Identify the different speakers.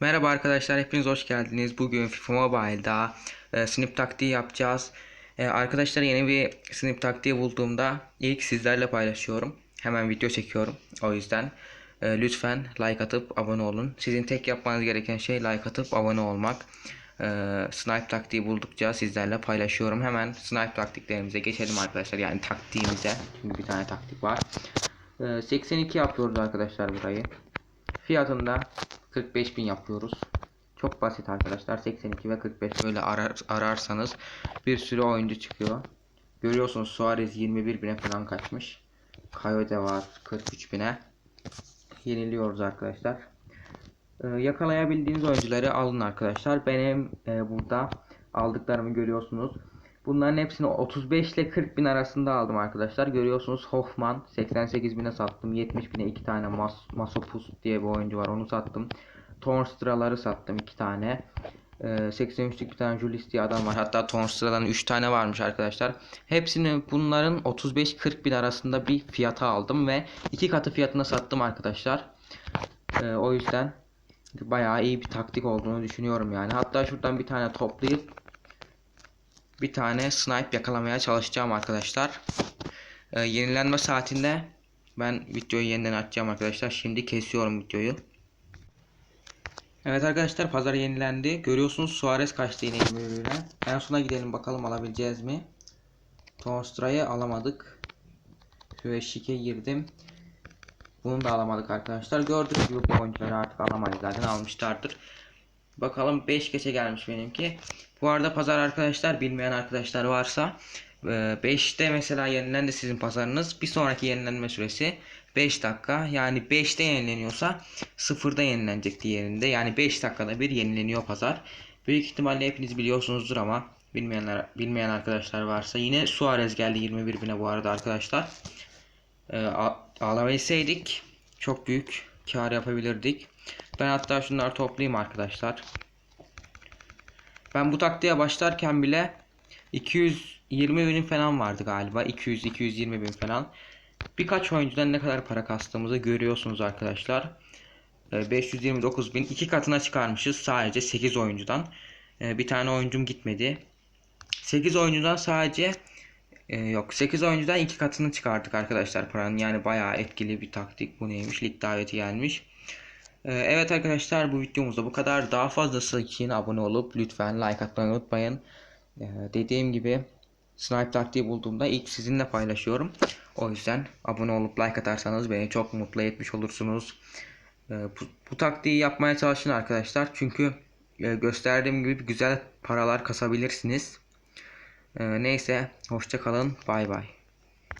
Speaker 1: Merhaba arkadaşlar, hepiniz hoş geldiniz. Bugün FIFA Mobile'da e, snip taktiği yapacağız. E, arkadaşlar yeni bir snip taktiği bulduğumda ilk sizlerle paylaşıyorum. Hemen video çekiyorum. O yüzden e, lütfen like atıp abone olun. Sizin tek yapmanız gereken şey like atıp abone olmak. E, snipe taktiği buldukça sizlerle paylaşıyorum. Hemen snipe taktiklerimize geçelim arkadaşlar. Yani taktiğimize. Çünkü bir tane taktik var. E, 82 yapıyoruz arkadaşlar burayı. Fiyatında 45.000 yapıyoruz. Çok basit arkadaşlar. 82 ve 45 böyle arar, ararsanız bir sürü oyuncu çıkıyor. Görüyorsunuz Suarez 21 bine falan kaçmış. Coyote var 43 bine. Yeniliyoruz arkadaşlar. Ee, yakalayabildiğiniz oyuncuları alın arkadaşlar. Benim e, burada aldıklarımı görüyorsunuz. Bunların hepsini 35 ile 40 bin arasında aldım arkadaşlar. Görüyorsunuz Hoffman 88 bine sattım. 70 bine 2 tane Mas Masopus diye bir oyuncu var onu sattım. Tornstraları sattım 2 tane. Ee, 83'lük bir tane Julius diye adam var. Hatta Tornstra'dan 3 tane varmış arkadaşlar. Hepsini bunların 35-40 bin arasında bir fiyata aldım ve iki katı fiyatına sattım arkadaşlar. Ee, o yüzden bayağı iyi bir taktik olduğunu düşünüyorum yani. Hatta şuradan bir tane toplayıp bir tane snipe yakalamaya çalışacağım arkadaşlar. Ee, yenilenme saatinde ben videoyu yeniden açacağım arkadaşlar. Şimdi kesiyorum videoyu. Evet arkadaşlar pazar yenilendi. Görüyorsunuz Suarez kaçtı yine 21'e. En sona gidelim bakalım alabileceğiz mi? Torstra'yı alamadık. Şöyle şike girdim. Bunu da alamadık arkadaşlar. Gördüğünüz gibi bu oyuncuları artık alamayız zaten almışlardır. Bakalım 5 geçe gelmiş benimki. Bu arada pazar arkadaşlar bilmeyen arkadaşlar varsa 5'te mesela yenilendi sizin pazarınız. Bir sonraki yenilenme süresi 5 dakika. Yani 5'te yenileniyorsa 0'da yenilenecek diğerinde. Yani 5 dakikada bir yenileniyor pazar. Büyük ihtimalle hepiniz biliyorsunuzdur ama bilmeyenler bilmeyen arkadaşlar varsa yine Suarez geldi 21 bine bu arada arkadaşlar. Ee, alabilseydik çok büyük kar yapabilirdik. Ben hatta şunları toplayayım arkadaşlar. Ben bu taktiğe başlarken bile 220 bin falan vardı galiba. 200-220 bin falan. Birkaç oyuncudan ne kadar para kastığımızı görüyorsunuz arkadaşlar. 529 bin. iki katına çıkarmışız sadece 8 oyuncudan. Bir tane oyuncum gitmedi. 8 oyuncudan sadece yok 8 oyuncudan iki katını çıkardık arkadaşlar paranın. Yani bayağı etkili bir taktik. Bu neymiş? Lig daveti gelmiş. Evet arkadaşlar bu videomuzda bu kadar. Daha fazlası için abone olup lütfen like atmayı unutmayın. Dediğim gibi snipe taktiği bulduğumda ilk sizinle paylaşıyorum. O yüzden abone olup like atarsanız beni çok mutlu etmiş olursunuz. Bu, bu taktiği yapmaya çalışın arkadaşlar. Çünkü gösterdiğim gibi güzel paralar kasabilirsiniz. Neyse hoşça kalın. Bay bay.